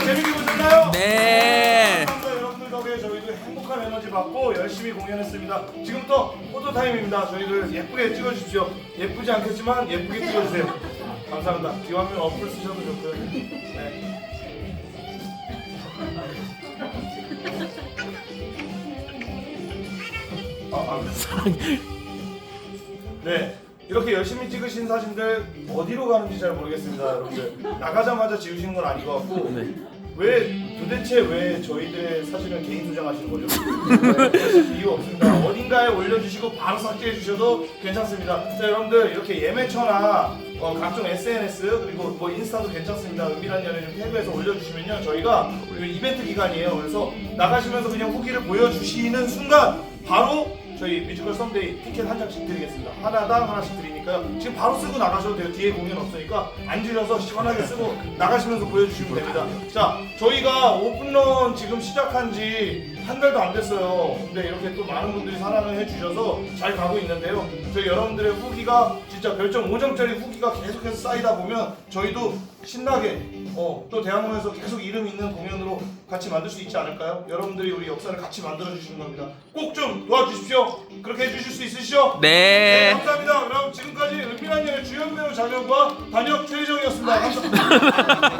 아, 재밌게 보셨나요? 네. 감사합니다. 여러분들 덕에 저희도 행복한 에너지 받고 열심히 공연했습니다. 지금 또 포토 타임입니다. 저희들 예쁘게 찍어주십시오. 예쁘지 않겠지만 예쁘게 찍어주세요. 감사합니다. 기왕이면 어플 쓰셔도 좋고요. 네. 아, 아, 네. 네. 이렇게 열심히 찍으신 사진들 어디로 가는지 잘 모르겠습니다, 여러분들. 나가자마자 지우신 건 아닌 것 같고. 네. 왜 도대체 왜 저희들의 사진을 개인 소장하시는 거죠? 네, 이유 없습니다. 어딘가에 올려주시고 바로 삭제해 주셔도 괜찮습니다. 자, 여러분들 이렇게 예매처나 어, 각종 SNS 그리고 뭐 인스타도 괜찮습니다. 은밀한 연애 좀 태그해서 올려주시면요 저희가 그 이벤트 기간이에요. 그래서 나가시면서 그냥 후기를 보여주시는 순간 바로 저희 뮤지컬 썸데이 티켓 한 장씩 드리겠습니다. 하나당 하나씩 드리니까요. 지금 바로 쓰고 나가셔도 돼요. 뒤에 공연 없으니까 앉으셔서 시원하게 쓰고 나가시면서 보여주시면 됩니다. 자, 저희가 오픈런 지금 시작한 지 한 달도 안 됐어요. 근데 이렇게 또 많은 분들이 사랑을 해주셔서 잘 가고 있는데요. 저희 여러분들의 후기가 진짜 별점 5점짜리 후기가 계속해서 쌓이다 보면 저희도 신나게 어, 또 대학로에서 계속 이름 있는 공연으로 같이 만들 수 있지 않을까요? 여러분들이 우리 역사를 같이 만들어 주시는 겁니다. 꼭 좀 도와주십시오. 그렇게 해주실 수 있으시죠? 네. 감사합니다. 그럼 지금까지 은밀한 연의 주연 배우 장혁과 단역 최희정이었습니다. 감사합니다.